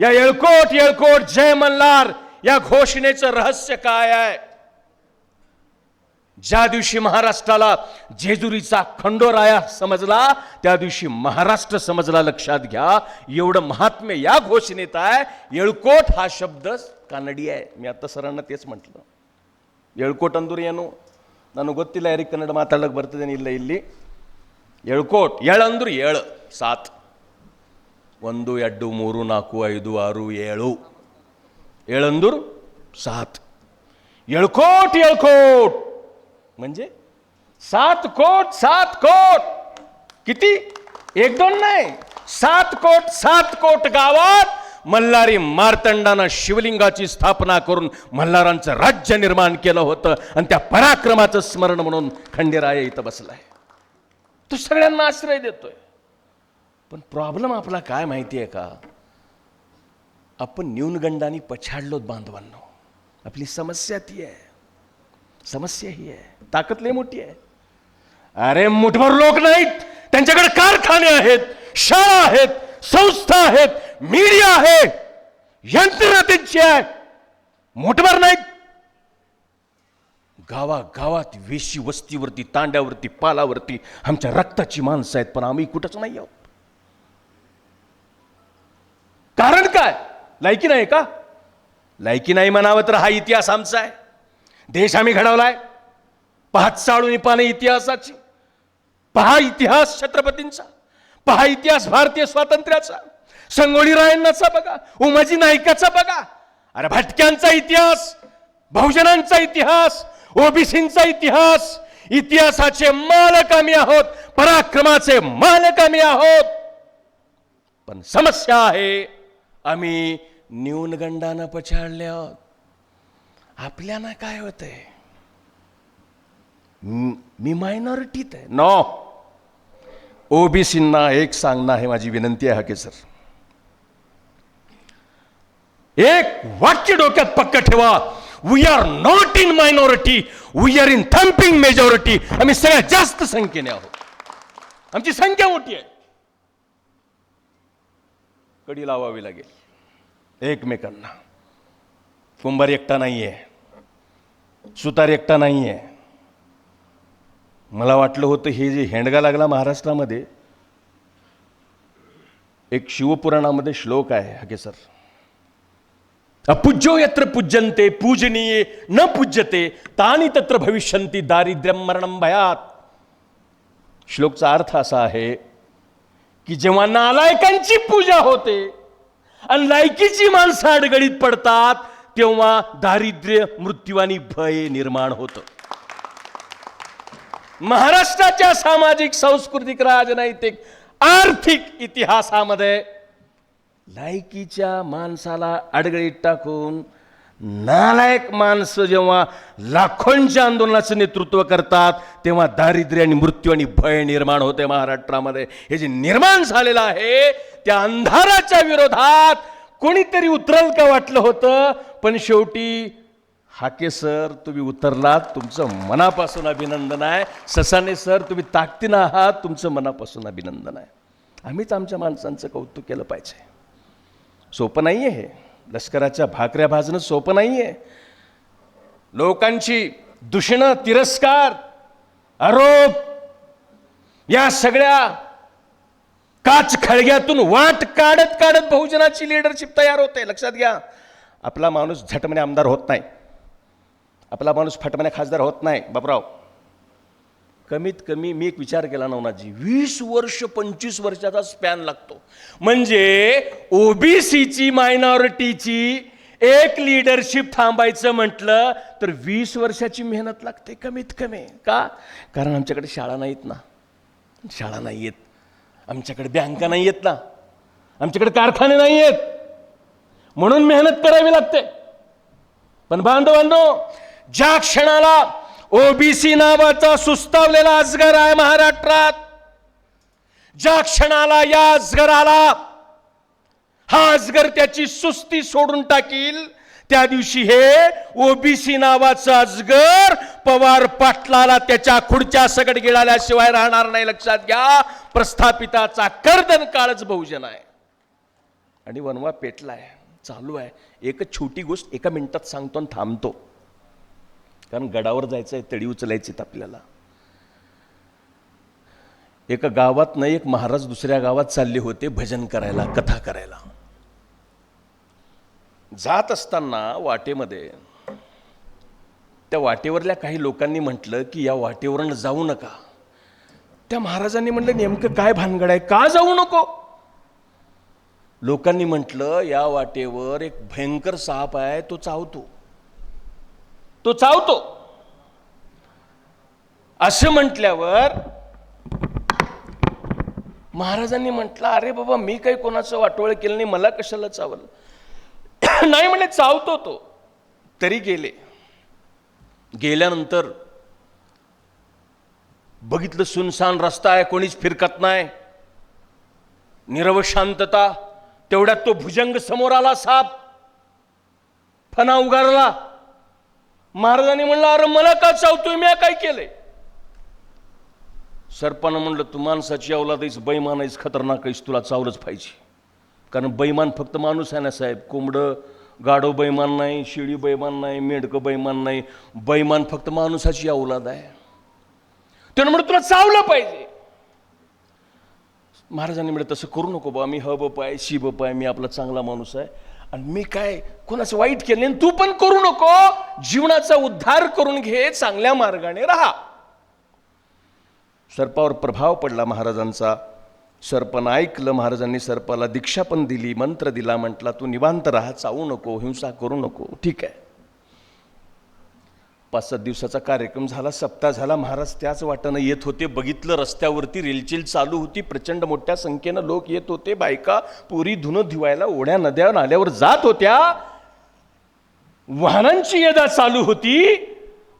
या येळकोट येळकोट जय मल्हार या घोषणेचं रहस्य काय आहे ज्या दिवशी महाराष्ट्राला जेजुरीचा खंडोराया समजला त्या दिवशी महाराष्ट्र समजला लक्षात घ्या एवढं महात्म्य या घोषणेत आहे येळकोट हा शब्द कानडी आहे मी आता सरांना तेच म्हटलं येळकोट ಅಂದ್ರು ಏನು ನನಗೆ ಗೊತ್ತಿಲ್ಲ ಯಾರಿಗೆ ಕನ್ನಡ ಮಾತಾಡಕ್ಕೆ ಬರ್ತದೇನೆ ಇಲ್ಲ ಇಲ್ಲಿ ಎಳ್ಕೋಟ್ ಏಳು ಅಂದ್ರು ಏಳು ಸಾತ್ ಒಂದು ಎರಡು ಮೂರು ನಾಲ್ಕು ಐದು ಆರು ಏಳು ಏಳಂದ್ರು सात येळकोट येळकोट म्हणजे सात कोट सात कोट किती एक दोन नाही सात कोट सात कोट गावात मल्हारी मार्तंडानं शिवलिंगाची स्थापना करून मल्हारांचं राज्य निर्माण केलं होतं आणि त्या पराक्रमाचं स्मरण म्हणून खंडेराय इथं बसलाय तो सगळ्यांना आश्रय देतोय पण प्रॉब्लेम आपला काय माहिती आहे का? आपण न्यूनगंडाने पछाडलोत बांधवांनो. आपली समस्या ती आहे. समस्या ही आहे. ताकद लय मोठी आहे. अरे मुठभर लोक नाहीत. त्यांच्याकडे कारखाने आहेत शाळा आहेत संस्था आहेत मीडिया आहे यंत्रणा त्यांची आहे. मोठभर नाहीत. गावागावात वेशी वस्तीवरती तांड्यावरती पालावरती आमच्या रक्ताची माणसं आहेत पण आम्ही कुठंच नाही आहोत. कारण काय? लायकी नाही का? लायकी नाही म्हणावं तर हा इतिहास आमचा आहे. देश आम्ही घडवलाय. पाच चाळून पाने इतिहासाची. पहा इतिहास छत्रपतींचा. पहा इतिहास भारतीय स्वातंत्र्याचा. संगोळी रायण्णाचा बघा. उमाजी नाईकाचा बघा. अरे भटक्यांचा इतिहास बहुजनांचा इतिहास ओबीसींचा इतिहास इतिहासाचे मालक आम्ही आहोत पराक्रमाचे मालक आम्ही आहोत. पण समस्या आहे आम्ही न्यूनगंडानं पछाडले आहोत. आपल्याला काय होतंय? मी मायनॉरिटीत आहे. नो ओबीसींना एक सांगणं आहे माझी विनंती आहे हाके सर. एक वाक्य डोक्यात पक्क ठेवा. We are not in minority we are in thumping majority आम्ही सगळ्यात जास्त संख्येने आहोत. आमची संख्या मोठी आहे. कडी लावावी लागेल. एकमेकांना. कुंभार एकटा नाही आहे सुतार एकटा नाही आहे मला वाटलं होतं हे जे हेंडगा लागला महाराष्ट्रामध्ये एक शिवपुराणामध्ये श्लोक आहे हके सर. अपूज्यो यत्र पूज्यन्ते पूजनीये न पूज्यते तानी तत्र भविष्यंती दारिद्र्यम मरणम भयात. श्लोकचा अर्थ असा आहे की जेव्हा नालायकांची पूजा होते आणि लायकीची माणसं अडगळीत पडतात तेव्हा दारिद्र्य मृत्यू आणि भय निर्माण होतं. महाराष्ट्राच्या सामाजिक सांस्कृतिक राजनैतिक आर्थिक इतिहासामध्ये लायकीच्या माणसाला अडगळीत टाकून नालायक माणसं जेव्हा लाखोंच्या आंदोलनाचं नेतृत्व करतात तेव्हा दारिद्र्य आणि मृत्यू आणि भय निर्माण होते महाराष्ट्रामध्ये. हे जे निर्माण झालेलं आहे त्या अंधाराच्या विरोधात कोणीतरी उतरल का वाटलं होतं? पण शेवटी हाके सर तुम्ही उतरलात तुमचं मनापासून अभिनंदन आहे. ससाने सर तुम्ही ताकदीनं आहात तुमचं मनापासून अभिनंदन आहे. आम्हीच आमच्या माणसांचं कौतुक केलं पाहिजे. सोपं नाही आहे हे. लष्कराच्या भाकऱ्या भाजणं सोपं नाही आहे लोकांची दूषणं तिरस्कार आरोप या सगळ्या काच खळग्यातून वाट काढत काढत बहुजनाची लिडरशिप तयार होते. लक्षात घ्या आपला माणूस झटमने आमदार होत नाही. आपला माणूस फटमने खासदार होत नाही. बापराव कमीत कमी मी एक विचार केला नवनाथजी वीस वर्ष पंचवीस वर्षाचा स्पॅन लागतो. म्हणजे ओबीसीची मायनॉरिटीची एक लिडरशिप थांबायचं म्हटलं तर वीस वर्षाची मेहनत लागते कमीत कमी. का? कारण आमच्याकडे शाळा नाहीत ना. शाळा नाही आहेत आमच्याकडे बँका नाही आहेत ना. आमच्याकडे कारखाने नाही आहेत म्हणून मेहनत करावी लागते. पण बांधवांनो ज्या क्षणाला ओबीसी नावाचा सुस्तावलेला अजगर आहे महाराष्ट्रात. ज्या क्षणाला या अजगराला हा अजगर त्याची सुस्ती सोडून टाकील त्या दिवशी हे ओबीसी नावाचं अजगर पवार पाटलाला त्याच्या खुर्च्या सगड गिळाल्याशिवाय राहणार नाही. लक्षात घ्या प्रस्थापिताचा कर्दन काळच बहुजन आहे. आणि वनवा पेटलाय चालू आहे. एक छोटी गोष्ट एका मिनिटात सांगतो आणि थांबतो. कारण गडावर जायचं आहे तडी उचलायचीत आपल्याला. एका गावात नाही एक महाराज दुसऱ्या गावात चालले होते भजन करायला कथा करायला. जात असताना वाटेमध्ये त्या वाटेवरल्या काही लोकांनी म्हटलं की या वाटेवरून जाऊ नका. त्या महाराजांनी म्हटलं नेमकं काय भानगड आहे? का जाऊ नको? लोकांनी म्हटलं या वाटेवर एक भयंकर साप आहे तो चावतो. तो चावतो. असं म्हटल्यावर महाराजांनी म्हटलं अरे बाबा मी काही कोणाचं वाटोळ केलं नाही मला कशाला चावलं? नाही म्हणे चावतो तो. तरी गेले. गेल्यानंतर बघितलं सुनसान रस्ता आहे कोणीच फिरकत नाही. निरव शांतता तेवढ्यात तो भुजंग समोर आला साप. फणा उगारला. महाराजांनी म्हणलं अरे मला का चावतोय? मी काय केलंय? सरपानं म्हणलं तू माणसाची अवलाद आहेस बैमान आहेस खतरनाक आहेस तुला चावलंच पाहिजे. कारण बैमान फक्त माणूस आहे ना साहेब. कोंबडं गाढो बैमान नाही शिळी बैमान नाही मेंढकं बैमान नाही. बैमान फक्त माणूसाची अवलाद आहे. त्यानं म्हणलं तुला चावलं पाहिजे. महाराजांनी म्हणलं तसं करू नको बा. मी ह बप आहे शी बप आहे मी आपला चांगला माणूस आहे. आणि मी काय कोणाचं वाईट केलं आणि तू पण करू नको जीवनाचा उद्धार करून घे चांगल्या मार्गाने राहा. सर्पावर प्रभाव पडला महाराजांचा. सर्पनं ऐकलं महाराजांनी सर्पाला दीक्षा पण दिली मंत्र दिला म्हटला तू निवांत राहा चावू नको हिंसा करू नको ठीक आहे. पाच सात दिवसाचा कार्यक्रम झाला सप्ताह झाला महाराज त्याच वाटानं येत होते. बघितलं रस्त्यावरती रेलचेल चालू होती प्रचंड मोठ्या संख्येनं लोक येत होते. बायका पुरी धुनं धुवायला ओढ्या नद्या नाल्यावर जात होत्या. वाहनांची येदा चालू होती.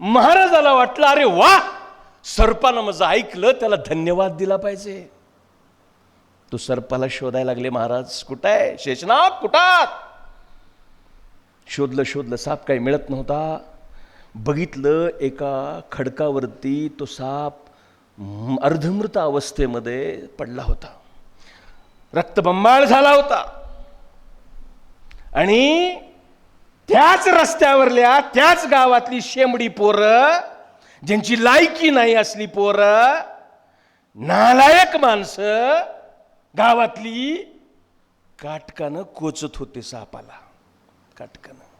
महाराजाला वाटलं अरे वा! सर्पानं माझं ऐकलं त्याला धन्यवाद दिला पाहिजे. तो सर्पाला शोधायला लागले महाराज कुठं आहे? शेषनाथ कुठात शोधलं शोधलं साप काही मिळत नव्हता. बघितलं एका खडकावरती तो साप अर्धमृत अवस्थेमध्ये पडला होता. रक्तबंबाळ झाला होता. आणि त्याच रस्त्यावरल्या त्याच गावातली शेंबडी पोरं ज्यांची लायकी नाही असली पोरं नालायक माणसं गावातली काटकानं कोचत होते सापाला. काटकानं.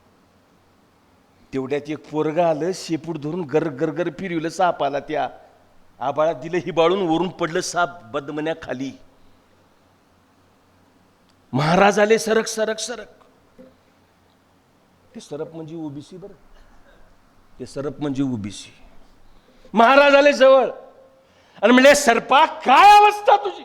तेवढ्यात एक पोरगं आलं शेपूट धरून गर गर गर फिरवलं सापाला त्या. आबाळात दिलं हिबाळून वरून पडलं साप बदमण्याखाली. महाराज आले सरक सरक सरक. ते सरप म्हणजे ओबीसी बरं. ते सरप म्हणजे ओबीसी. महाराज आले जवळ. आणि म्हणजे सरपा काय अवस्था तुझी?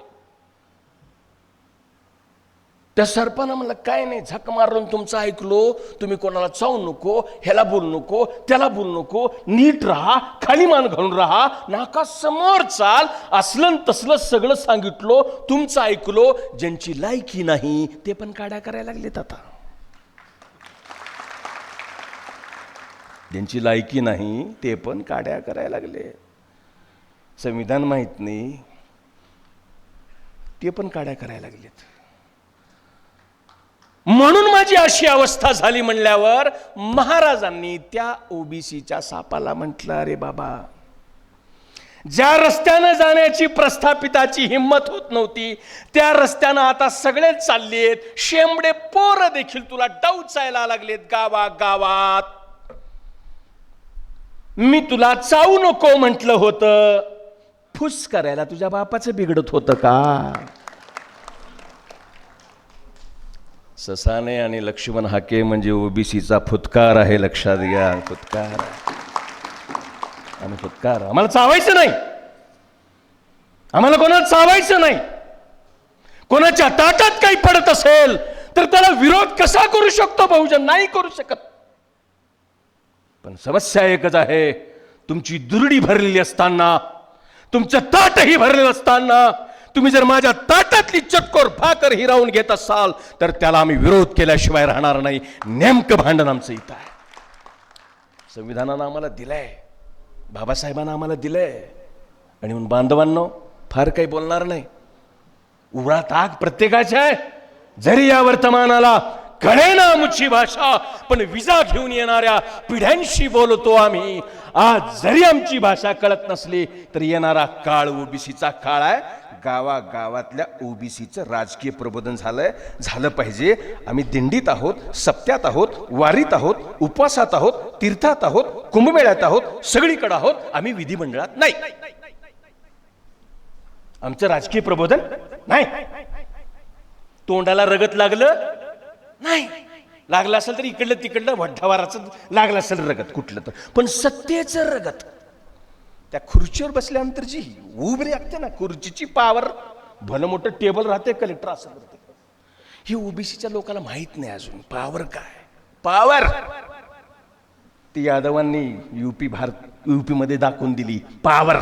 त्या सर्पानं म्हणलं काय नाही झक मारून तुमचं ऐकलो. तुम्ही कोणाला चावू नको ह्याला बोलू नको त्याला बोलू नको. नीट राहा खाली मान घालून राहा. नाका समोर चाल. असलं तसलं सगळं सांगितलो तुमचं ऐकलो. ज्यांची लायकी नाही ते पण काड्या करायला लागलेत आता. ज्यांची लायकी नाही ते पण काड्या करायला लागले. संविधान माहीत नाही ते पण काड्या करायला लागलेत. म्हणून माझी अशी अवस्था झाली म्हणल्यावर महाराजांनी त्या ओबीसीच्या सापाला म्हटलं अरे बाबा ज्या रस्त्यानं जाण्याची प्रस्थापिताची हिंमत होत नव्हती त्या रस्त्यानं आता सगळे चाललेत. शेंबडे पोर देखील तुला डवचायला लागलेत गावा गावात. मी तुला चावू नको म्हटलं होतं. फुस करायला तुझ्या बापाचं बिघडत होतं का? ससाने आणि लक्ष्मण हाके म्हणजे ओबीसीचा फुतकार आहे लक्षात घ्या फुतकार. आणि फुतकार. आम्हाला चावायचं नाही. आम्हाला कोणाला चावायचं नाही. कोणाच्या ताटात काही पडत असेल तर त्याला विरोध कसा करू शकतो बहुजन? नाही करू शकत. पण समस्या एकच आहे तुमची दुरडी भरलेली असताना तुमचं ताटही भरलेलं असताना तुम्ही जर माझ्या ताटातली चटकोर भाकर हिरावून घेत असाल तर त्याला आम्ही विरोध केल्याशिवाय राहणार नाही. नेमकं भांडण आमचं इथं आहे. संविधानानं आम्हाला दिलंय. बाबासाहेबांना आम्हाला दिलंय. आणि म्हणून बांधवांनो फार काही बोलणार नाही. उघडा ताक प्रत्येकाच्या आहे. जरी या वर्तमानाला कळेना आमची भाषा पण विजा घेऊन येणाऱ्या पिढ्यांशी बोलतो आम्ही. आज जरी आमची भाषा कळत नसली तर येणारा काळ ओबीसीचा काळ आहे. गावागावातल्या ओबीसीचं राजकीय प्रबोधन झालंय. झालं पाहिजे. आम्ही दिंडीत आहोत सप्त्यात आहोत वारीत आहोत उपवासात आहोत तीर्थात आहोत कुंभमेळ्यात आहोत सगळीकडे आहोत. आम्ही विधिमंडळात नाही. आमचं राजकीय प्रबोधन नाही. तोंडाला रगत लागलं? नाही. लागलं असेल तर इकडलं तिकडलं वड्ढावाराचं लागलं असेल रगत कुठलं तर. पण सत्तेचं रगत त्या खुर्चीवर बसल्यानंतर जी उभ लागते ना खुर्चीची पावर भलं मोठं टेबल राहते कलेक्टर असं करते. ही ओबीसीच्या लोकांना माहीत नाही अजून. पावर काय? पावर ती यादवांनी युपी भारत युपीमध्ये दाखवून दिली. पावर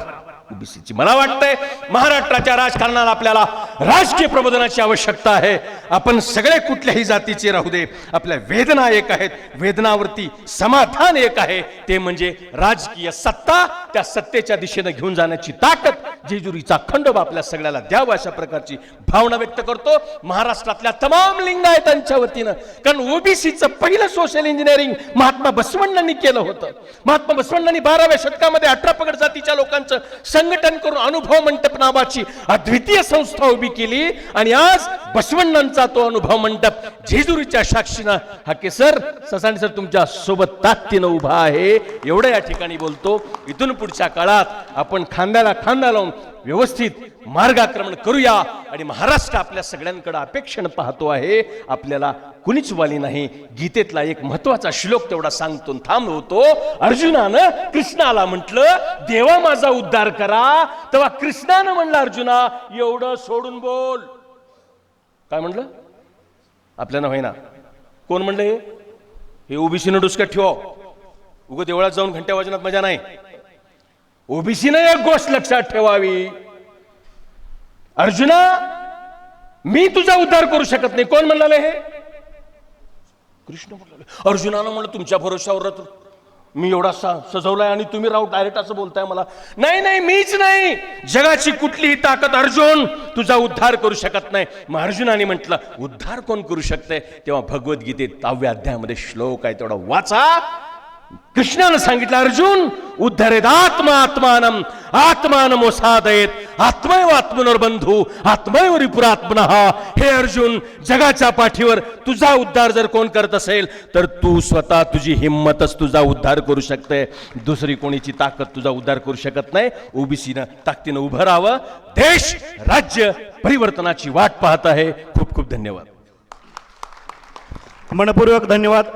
ओबीसीची मला वाटतंय महाराष्ट्राच्या राजकारणाला आपल्याला राजकीय प्रबोधनाची आवश्यकता आहे. आपण सगळे कुठल्याही जातीचे राहू दे. आपल्या वेदना एक आहेत. वेदनावरती समाधान एक आहे. ते म्हणजे राजकीय सत्ता त्या सत्तेच्या दिशेने घेऊन जाण्याची ताकद जेजुरीचा खंडोबा आपल्या सगळ्याला द्यावा अशा प्रकारची भावना व्यक्त करतो. महाराष्ट्रातल्या तमाम लिंगायतांच्या वतीनं. कारण ओबीसीचं पहिलं सोशल इंजिनिअरिंग महात्मा बसवण्णांनी केलं होतं. महात्मा बसवण्णांनी बाराव्या शतकामध्ये अठरा पगड जातीच्या लोकांचं संघटन करून अनुभव मंडप नावाची अद्वितीय संस्था उभी केली. आणि आज बसवण्णांचा तो अनुभव मंडप जेजुरीच्या साक्षीनं. हा केसर ससाणी सर तुमच्यासोबत तात्तीनं उभा आहे. एवढं या ठिकाणी बोलतो. इथून पुढच्या काळात आपण खांद्याला खांदा लावून व्यवस्थित मार्गाक्रमण करूया आणि महाराष्ट्र आपल्या सगळ्यांकडे अपेक्षेनं पाहतो आहे. आपल्याला कुणीच वाली नाही. गीतेतला एक महत्त्वाचा श्लोक तेवढा सांगतो आणि थांबवतो अर्जुनानं कृष्णाला म्हटलं देवा माझा उद्धार करा. तेव्हा कृष्णानं म्हणलं अर्जुना एवढं सोडून बोल. काय म्हणलं? आपल्याला होईना. कोण म्हणलं हे? हे ओबीसीनं डुसक्यात ठेवा. उगं देवळात जाऊन घंट्या वाजनात मजा नाही. ओबीसीनं एक गोष्ट लक्षात ठेवावी. अर्जुना मी तुझा उद्धार करू शकत नाही. कोण म्हणाले हे? कृष्ण म्हणाले अर्जुनानं म्हणलं तुमच्या भरोशावर राहतो मी एवढा सा- सजवलाय आणि तुम्ही राहू डायरेक्ट असं बोलताय मला. नाही नाही मीच नाही. जगाची कुठलीही ताकद अर्जुन तुझा उद्धार करू शकत नाही. मग अर्जुनाने म्हटलं उद्धार कोण करू शकते तेव्हा भगवद्गीतेत अध्यायामध्ये श्लोक आहे तेवढा वाचा. कृष्णानं सांगितलं अर्जुन उद्धरेत आत्मा आत्मानम आत्मानम साधयेत आत्मैव आत्मनोर बंधू आत्मैव रिपुरात्मन. हे अर्जुन जगाच्या पाठीवर तुझा उद्धार जर कोण करत असेल तर तू स्वतः तुझी हिंमतच तुझा उद्धार करू शकते. दुसरी कोणीची ताकद तुझा उद्धार करू शकत नाही. ओबीसीनं ताकदीनं उभं राहावं. देश राज्य परिवर्तनाची वाट पाहत आहे. खूप खूप धन्यवाद. मनपूर्वक धन्यवाद.